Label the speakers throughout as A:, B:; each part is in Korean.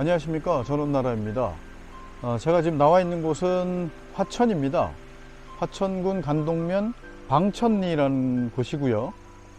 A: 안녕하십니까. 전원나라입니다. 어, 제가 지금 나와 있는 곳은 화천입니다. 화천군 간동면 방천리라는 곳이고요.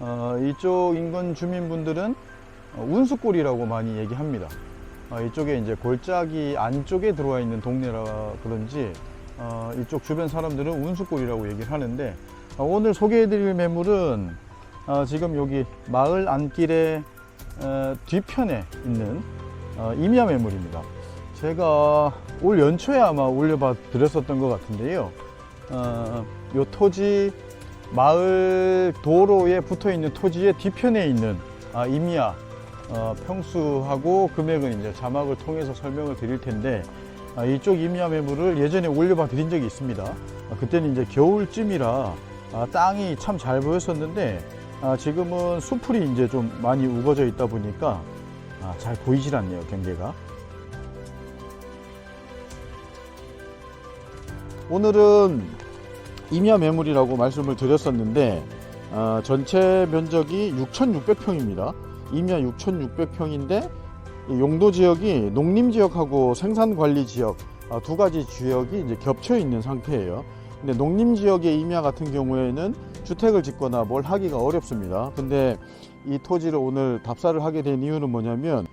A: 어, 이쪽 인근 주민분들은 어, 운수골이라고 많이 얘기합니다. 어, 이쪽에 이제 골짜기 안쪽에 들어와 있는 동네라 그런지 어, 이쪽 주변 사람들은 운수골이라고 얘기를 하는데 어, 오늘 소개해드릴 매물은 어, 지금 여기 마을 안길의 어, 뒤편에 있는 어, 임야 매물입니다. 제가 올 연초에 아마 올려봐 드렸었던 것 같은데요. 어, 요 토지 마을 도로에 붙어 있는 토지의 뒤편에 있는 아, 임야 어, 평수하고 금액은 이제 자막을 통해서 설명을 드릴 텐데 아, 이쪽 임야 매물을 예전에 올려봐 드린 적이 있습니다. 아, 그때는 이제 겨울쯤이라 아, 땅이 참 잘 보였었는데 아, 지금은 수풀이 이제 좀 많이 우거져 있다 보니까 아, 잘 보이질 않네요 경계가. 오늘은 임야 매물이라고 말씀을 드렸었는데 아, 전체 면적이 6,600평입니다. 임야 6,600평인데 용도 지역이 농림 지역하고 생산 관리 지역 아, 두 가지 지역이 이제 겹쳐 있는 상태예요 근데 농림 지역의 임야 같은 경우에는 주택을 짓거나 뭘 하기가 어렵습니다. 근데 이 토지를 오늘 답사를 하게 된 이유는 뭐냐면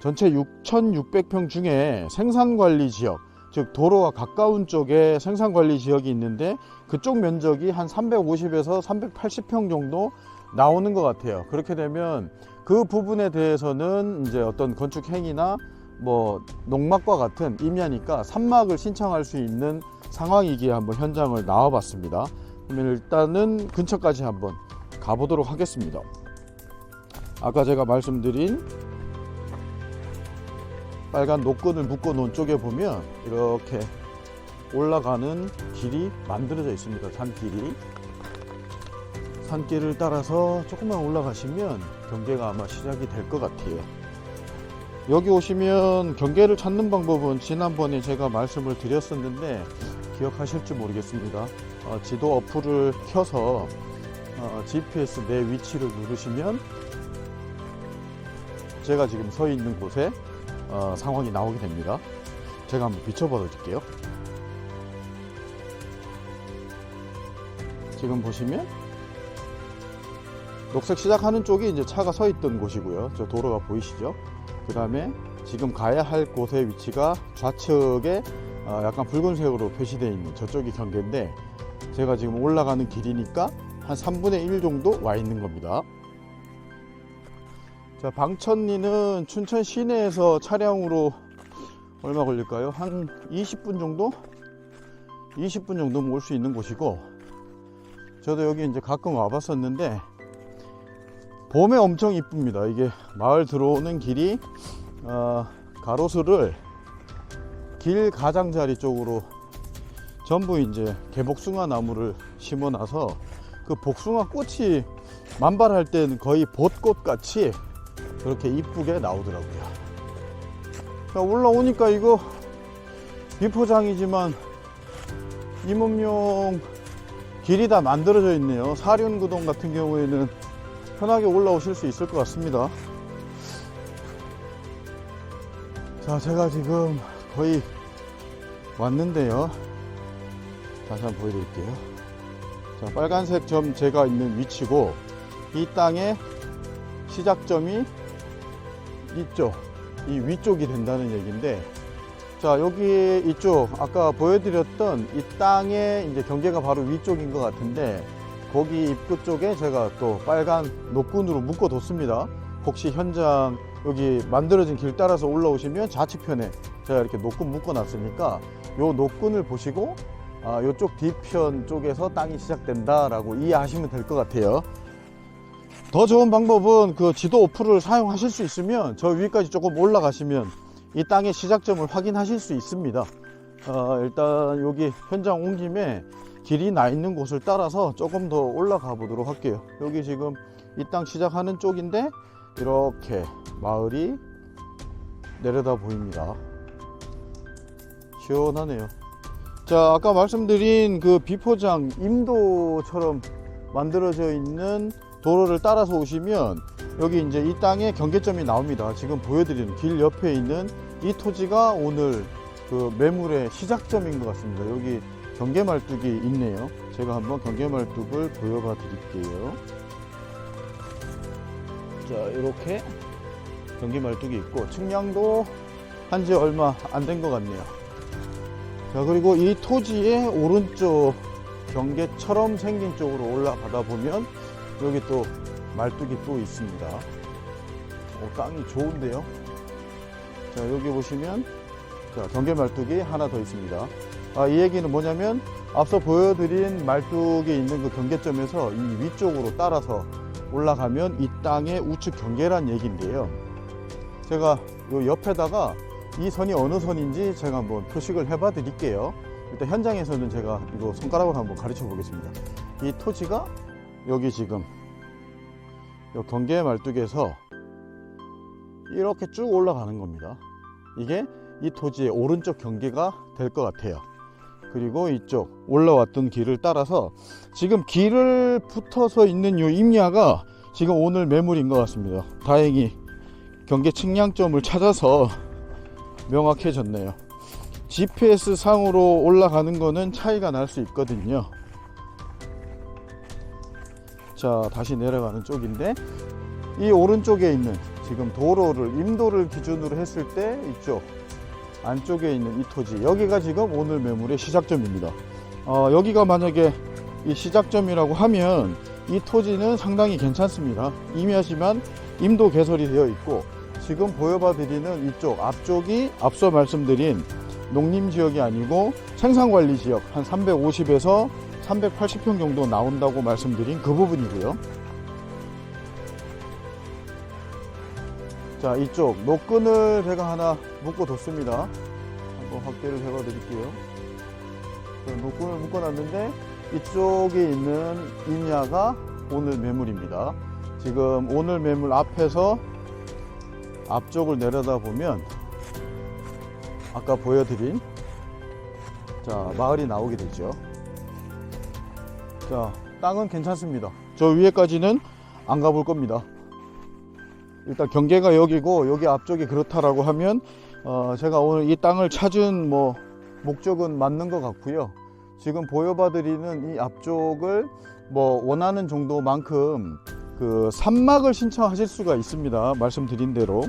A: 전체 6,600평 중에 생산관리 지역, 즉 도로와 가까운 쪽에 생산관리 지역이 있는데 그쪽 면적이 한 350에서 380평 정도 나오는 것 같아요. 그렇게 되면 그 부분에 대해서는 이제 어떤 건축 행위나 뭐 농막과 같은 임야니까 산막을 신청할 수 있는 상황이기에 한번 현장을 나와봤습니다. 그러면 일단은 근처까지 한번 가보도록 하겠습니다. 아까 제가 말씀드린 빨간 노끈을 묶어 놓은 쪽에 보면 이렇게 올라가는 길이 만들어져 있습니다. 산길이. 산길을 따라서 조금만 올라가시면 경계가 아마 시작이 될 것 같아요. 여기 오시면 경계를 찾는 방법은 지난번에 제가 말씀을 드렸었는데 기억하실지 모르겠습니다. 어, 지도 어플을 켜서 어, GPS 내 위치를 누르시면 제가 지금 서 있는 곳에 어, 상황이 나오게 됩니다. 제가 한번 비춰봐 드릴게요. 지금 보시면 녹색 시작하는 쪽이 이제 차가 서 있던 곳이고요. 저 도로가 보이시죠? 그 다음에 지금 가야 할 곳의 위치가 좌측에 어, 약간 붉은색으로 표시되어 있는 저쪽이 경계인데 제가 지금 올라가는 길이니까 한 3분의 1 정도 와 있는 겁니다. 자, 방천리는 춘천 시내에서 차량으로 얼마 걸릴까요? 한 20분 정도? 20분 정도면 올 수 있는 곳이고 저도 여기 이제 가끔 와봤었는데 봄에 엄청 이쁩니다. 이게 마을 들어오는 길이 어, 가로수를 길 가장자리 쪽으로 전부 이제 개복숭아 나무를 심어 놔서 그 복숭아 꽃이 만발할 때는 거의 벚꽃 같이 그렇게 이쁘게 나오더라고요. 자, 올라오니까 이거 비포장이지만 임업용 길이 다 만들어져 있네요. 사륜구동 같은 경우에는 편하게 올라오실 수 있을 것 같습니다. 자, 제가 지금 거의 왔는데요. 다시 한번 보여드릴게요. 자, 빨간색 점 제가 있는 위치고, 이 땅의 시작점이 이쪽, 이 위쪽이 된다는 얘기인데, 자, 여기 이쪽, 아까 보여드렸던 이 땅의 이제 경계가 바로 위쪽인 것 같은데, 거기 입구 쪽에 제가 또 빨간 노끈으로 묶어뒀습니다. 혹시 현장 여기 만들어진 길 따라서 올라오시면 좌측편에 제가 이렇게 노끈 묶어놨으니까 요 노끈을 보시고 아, 요쪽 뒤편 쪽에서 땅이 시작된다라고 이해하시면 될 것 같아요. 더 좋은 방법은 그 지도 어플을 사용하실 수 있으면 저 위까지 조금 올라가시면 이 땅의 시작점을 확인하실 수 있습니다. 어, 일단 여기 현장 온 김에 길이 나 있는 곳을 따라서 조금 더 올라가 보도록 할게요. 여기 지금 이 땅 시작하는 쪽인데 이렇게 마을이 내려다 보입니다. 시원하네요. 자, 아까 말씀드린 그 비포장 임도처럼 만들어져 있는 도로를 따라서 오시면 여기 이제 이 땅에 경계점이 나옵니다. 지금 보여드리는 길 옆에 있는 이 토지가 오늘 그 매물의 시작점인 것 같습니다. 여기 경계 말뚝이 있네요. 제가 한번 경계 말뚝을 보여봐 드릴게요. 자, 이렇게 경계 말뚝이 있고 측량도 한 지 얼마 안 된 것 같네요. 자, 그리고 이 토지의 오른쪽 경계처럼 생긴 쪽으로 올라가다 보면 여기 또 말뚝이 또 있습니다. 오, 땅이 좋은데요. 자, 여기 보시면 자, 경계 말뚝이 하나 더 있습니다. 아, 이 얘기는 뭐냐면 앞서 보여드린 말뚝이 있는 그 경계점에서 이 위쪽으로 따라서 올라가면 이 땅의 우측 경계란 얘기인데요. 제가 요 옆에다가 이 선이 어느 선인지 제가 한번 표식을 해봐 드릴게요. 일단 현장에서는 제가 이거 손가락으로 한번 가르쳐 보겠습니다. 이 토지가 여기 지금 요 경계 말뚝에서 이렇게 쭉 올라가는 겁니다. 이게 이 토지의 오른쪽 경계가 될 것 같아요. 그리고 이쪽 올라왔던 길을 따라서 지금 길을 붙어서 있는 이 임야가 지금 오늘 매물인 것 같습니다. 다행히 경계 측량점을 찾아서 명확해졌네요. GPS 상으로 올라가는 거는 차이가 날 수 있거든요. 자, 다시 내려가는 쪽인데 이 오른쪽에 있는 지금 도로를 임도를 기준으로 했을 때 이쪽 안쪽에 있는 이 토지 여기가 지금 오늘 매물의 시작점입니다. 어, 여기가 만약에 이 시작점이라고 하면 이 토지는 상당히 괜찮습니다. 임야지만 임도 개설이 되어 있고 지금 보여봐 드리는 이쪽 앞쪽이 앞서 말씀드린 농림 지역이 아니고 생산관리 지역 한 350에서 380평 정도 나온다고 말씀드린 그 부분이고요. 자, 이쪽 노끈을 제가 하나 묶어 뒀습니다. 한번 확대를 해봐 드릴게요. 자, 노끈을 묶어 놨는데 이쪽에 있는 임야가 오늘 매물입니다. 지금 오늘 매물 앞에서 앞쪽을 내려다 보면 아까 보여드린 자 마을이 나오게 되죠. 자 땅은 괜찮습니다. 저 위에까지는 안 가볼 겁니다. 일단 경계가 여기고 여기 앞쪽이 그렇다라고 하면 어, 제가 오늘 이 땅을 찾은 뭐 목적은 맞는 것 같고요. 지금 보여봐 드리는 이 앞쪽을 뭐 원하는 정도만큼 그 산막을 신청하실 수가 있습니다. 말씀드린 대로.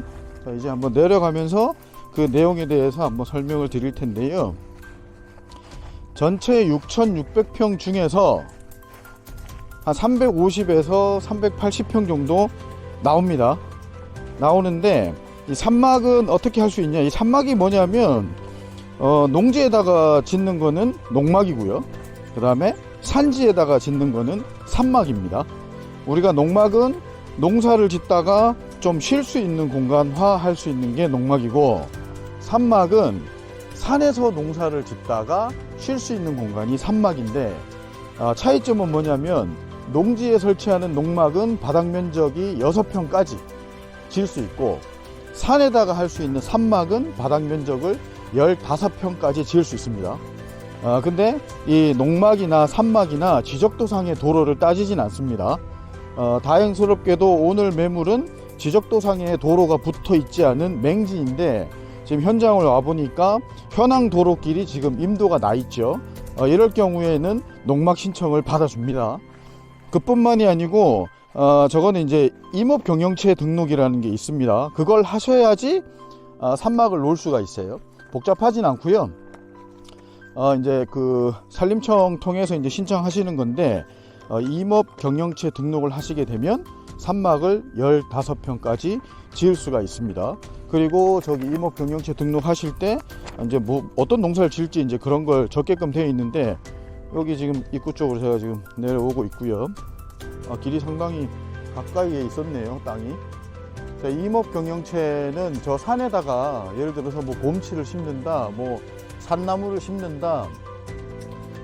A: 자, 이제 한번 내려가면서 그 내용에 대해서 한번 설명을 드릴 텐데요. 전체 6,600평 중에서 한 350에서 380평 정도 나옵니다. 나오는데 이 산막은 어떻게 할 수 있냐? 이 산막이 뭐냐면 어, 농지에다가 짓는 거는 농막이고요. 그 다음에 산지에다가 짓는 거는 산막입니다. 우리가 농막은 농사를 짓다가 좀 쉴 수 있는 공간화 할 수 있는 게 농막이고 산막은 산에서 농사를 짓다가 쉴 수 있는 공간이 산막인데 아, 차이점은 뭐냐면 농지에 설치하는 농막은 바닥 면적이 6평까지 지을 수 있고 산에다가 할 수 있는 산막은 바닥 면적을 15평까지 지을 수 있습니다. 아, 근데 이 농막이나 산막이나 지적도상의 도로를 따지진 않습니다. 어, 다행스럽게도 오늘 매물은 지적도상에 도로가 붙어 있지 않은 맹지인데 지금 현장을 와보니까 현황 도로길이 지금 임도가 나 있죠. 어, 이럴 경우에는 농막 신청을 받아줍니다. 그뿐만이 아니고 어, 저거는 이제 임업 경영체 등록이라는 게 있습니다. 그걸 하셔야지 어, 산막을 놓을 수가 있어요. 복잡하진 않고요. 어, 이제 그 산림청 통해서 이제 신청하시는 건데 어, 임업 경영체 등록을 하시게 되면 산막을 15평까지 지을 수가 있습니다. 그리고 저기 임업 경영체 등록하실 때 이제 뭐 어떤 농사를 지을지 이제 그런 걸 적게끔 되어 있는데 여기 지금 입구 쪽으로 제가 지금 내려오고 있고요. 아, 길이 상당히 가까이에 있었네요, 땅이. 자, 임업 경영체는 저 산에다가 예를 들어서 뭐 봄치를 심는다, 뭐 산나무를 심는다,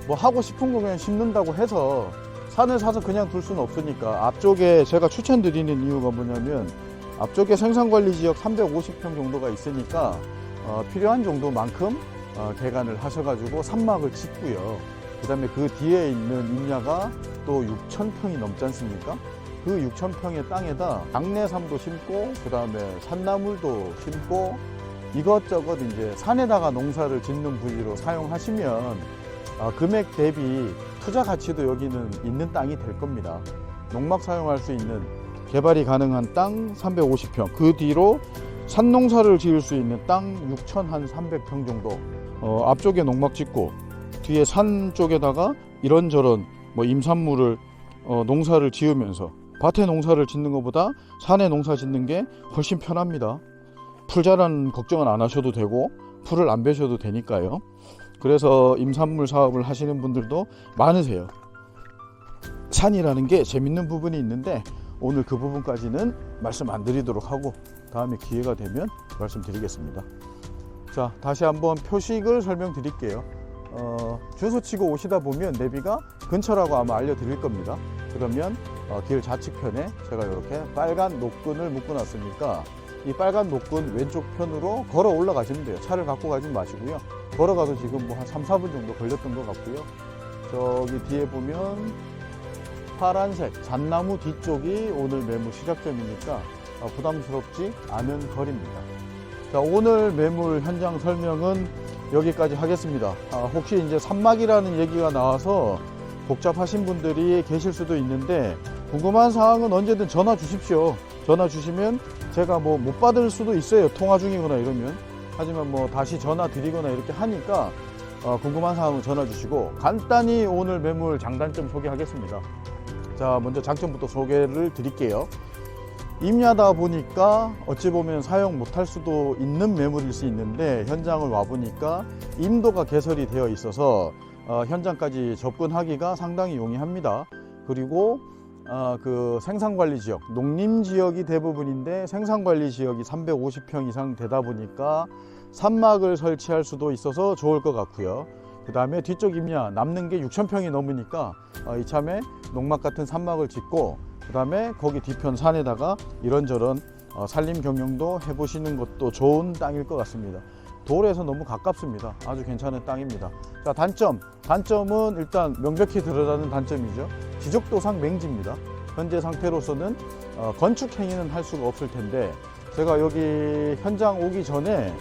A: 뭐 하고 싶은 거 그냥 심는다고 해서 산을 사서 그냥 둘 수는 없으니까 앞쪽에 제가 추천드리는 이유가 뭐냐면 앞쪽에 생산관리지역 350평 정도가 있으니까 어, 필요한 정도만큼 어, 개간을 하셔가지고 산막을 짓고요. 그 다음에 그 뒤에 있는 임야가 또 6,000평이 넘지 않습니까? 그 6,000평의 땅에다 양내삼도 심고 그 다음에 산나물도 심고 이것저것 이제 산에다가 농사를 짓는 부지로 사용하시면 아, 금액 대비 투자 가치도 여기는 있는 땅이 될 겁니다. 농막 사용할 수 있는 개발이 가능한 땅 350평 그 뒤로 산농사를 지을 수 있는 땅 6,300평 정도 어, 앞쪽에 농막 짓고 뒤에 산 쪽에다가 이런저런 뭐 임산물을 어, 농사를 지으면서 밭에 농사를 짓는 것보다 산에 농사 짓는 게 훨씬 편합니다. 풀자라는 걱정은 안 하셔도 되고 풀을 안 베셔도 되니까요. 그래서 임산물 사업을 하시는 분들도 많으세요. 산이라는 게 재밌는 부분이 있는데 오늘 그 부분까지는 말씀 안 드리도록 하고 다음에 기회가 되면 말씀드리겠습니다. 자, 다시 한번 표식을 설명드릴게요. 어, 주소 치고 오시다 보면 내비가 근처라고 아마 알려드릴 겁니다. 그러면 어, 길 좌측편에 제가 이렇게 빨간 노끈을 묶어놨으니까 이 빨간 노끈 왼쪽 편으로 걸어 올라가시면 돼요. 차를 갖고 가지 마시고요. 걸어가도 지금 뭐 한 3, 4분 정도 걸렸던 것 같고요. 저기 뒤에 보면 파란색 잣나무 뒤쪽이 오늘 매물 시작점이니까 어, 부담스럽지 않은 거리입니다. 자, 오늘 매물 현장 설명은 여기까지 하겠습니다. 아, 혹시 이제 산막이라는 얘기가 나와서 복잡하신 분들이 계실 수도 있는데 궁금한 사항은 언제든 전화 주십시오. 전화 주시면 제가 뭐 못 받을 수도 있어요. 통화 중이거나 이러면. 하지만 뭐 다시 전화 드리거나 이렇게 하니까 어, 궁금한 사항은 전화 주시고 간단히 오늘 매물 장단점 소개하겠습니다. 자, 먼저 장점부터 소개를 드릴게요. 임야다 보니까 어찌 보면 사용 못할 수도 있는 매물일 수 있는데 현장을 와 보니까 임도가 개설이 되어 있어서 어, 현장까지 접근하기가 상당히 용이합니다. 그리고 어, 그 생산관리 지역, 농림 지역이 대부분인데 생산관리 지역이 350평 이상 되다 보니까 산막을 설치할 수도 있어서 좋을 것 같고요. 그 다음에 뒤쪽 임야 남는 게 6,000평이 넘으니까 어, 이참에 농막 같은 산막을 짓고 그 다음에 거기 뒤편 산에다가 이런저런 어, 산림 경영도 해보시는 것도 좋은 땅일 것 같습니다. 돌에서 너무 가깝습니다. 아주 괜찮은 땅입니다. 자, 단점. 단점은 일단 명백히 드러나는 단점이죠. 지적도상 맹지입니다. 현재 상태로서는 어, 건축 행위는 할 수가 없을 텐데 제가 여기 현장 오기 전에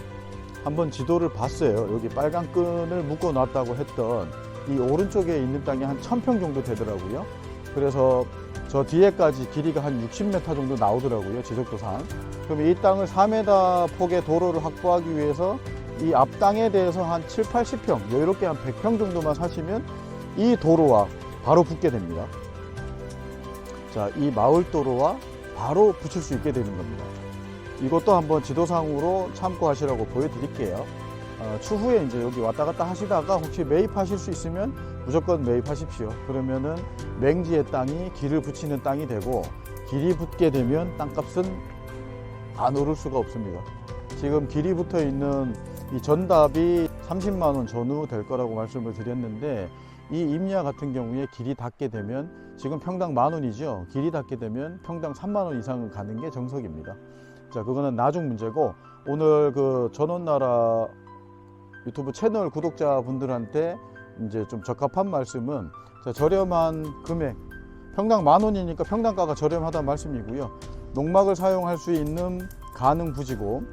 A: 한번 지도를 봤어요. 여기 빨간 끈을 묶어 놨다고 했던 이 오른쪽에 있는 땅이 한 1000평 정도 되더라고요. 그래서 저 뒤에까지 길이가 한 60m 정도 나오더라고요. 지적도상. 그럼 이 땅을 4m 폭의 도로를 확보하기 위해서 이 앞 땅에 대해서 한 7, 80평, 여유롭게 한 100평 정도만 사시면 이 도로와 바로 붙게 됩니다. 자, 이 마을 도로와 바로 붙일 수 있게 되는 겁니다. 이것도 한번 지도상으로 참고하시라고 보여드릴게요. 어, 추후에 이제 여기 왔다 갔다 하시다가 혹시 매입하실 수 있으면 무조건 매입하십시오. 그러면은 맹지의 땅이 길을 붙이는 땅이 되고 길이 붙게 되면 땅값은 안 오를 수가 없습니다. 지금 길이 붙어 있는 이 전답이 30만 원 전후 될 거라고 말씀을 드렸는데 이 임야 같은 경우에 길이 닿게 되면 지금 평당 만 원이죠. 길이 닿게 되면 평당 3만 원 이상은 가는 게 정석입니다. 자, 그거는 나중 문제고 오늘 그 전원나라 유튜브 채널 구독자분들한테 이제 좀 적합한 말씀은 자, 저렴한 금액 평당 만 원이니까 평당가가 저렴하다는 말씀이고요. 농막을 사용할 수 있는 가능 부지고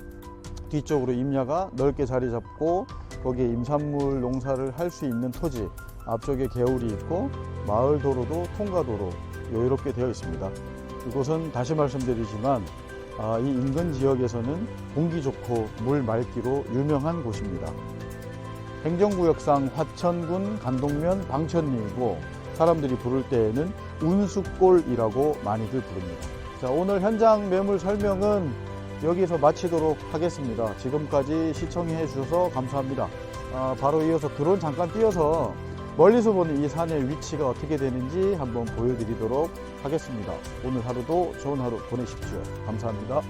A: 뒤쪽으로 임야가 넓게 자리 잡고 거기에 임산물 농사를 할 수 있는 토지 앞쪽에 개울이 있고 마을 도로도 통과도로 여유롭게 되어 있습니다. 이곳은 다시 말씀드리지만 아, 이 인근 지역에서는 공기 좋고 물 맑기로 유명한 곳입니다. 행정구역상 화천군 간동면 방천리이고 사람들이 부를 때에는 운수골이라고 많이들 부릅니다. 자, 오늘 현장 매물 설명은 여기서 마치도록 하겠습니다. 지금까지 시청해 주셔서 감사합니다. 아, 바로 이어서 드론 잠깐 띄어서 멀리서 보는 이 산의 위치가 어떻게 되는지 한번 보여드리도록 하겠습니다. 오늘 하루도 좋은 하루 보내십시오. 감사합니다.